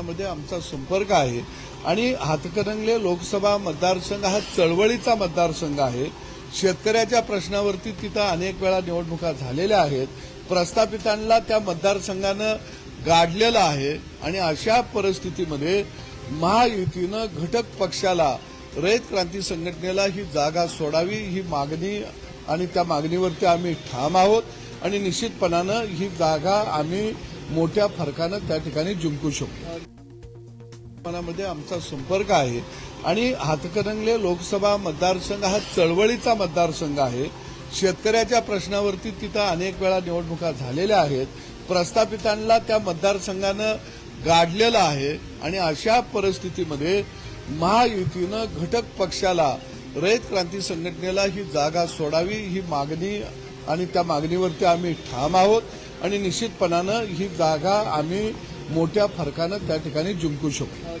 आमचा संपर्क आहे. आणि हातकणंगले लोकसभा मतदारसंघ हा चळवळीचा मतदारसंघ आहे. शेतकऱ्याच्या प्रश्नावरती तिथं अनेक वेळा निवडणुका झालेल्या आहेत. प्रस्थापितांना त्या मतदारसंघानं गाडलेलं आहे. आणि अशा परिस्थितीमध्ये महायुतीनं घटक पक्षाला रयत क्रांती संघटनेला ही जागा सोडावी ही मागणी आणि त्या मागणीवरती आम्ही ठाम आहोत. आणि निश्चितपणानं ही जागा आम्ही मोठ्या फरकानं त्या ठिकाणी जिंकू शकतो मनामध्ये आमचा संपर्क आहे. आणि हातकणंगले लोकसभा मतदारसंघ हा चळवळीचा मतदारसंघ आहे. शेतकऱ्याच्या प्रश्नावरती तिथं अनेक वेळा निवडणुका झालेल्या आहेत. प्रस्थापितांना त्या मतदारसंघानं गाडलेलं आहे. आणि अशा परिस्थितीमध्ये महायुतीनं घटक पक्षाला रयत क्रांती संघटनेला ही जागा सोडावी ही मागणी आणि त्या मागणीवरती आम्ही ठाम आहोत. आणि निश्चितपणानं ही जागा आम्ही मोठ्या फरकानं त्या ठिकाणी जिंकू शकतो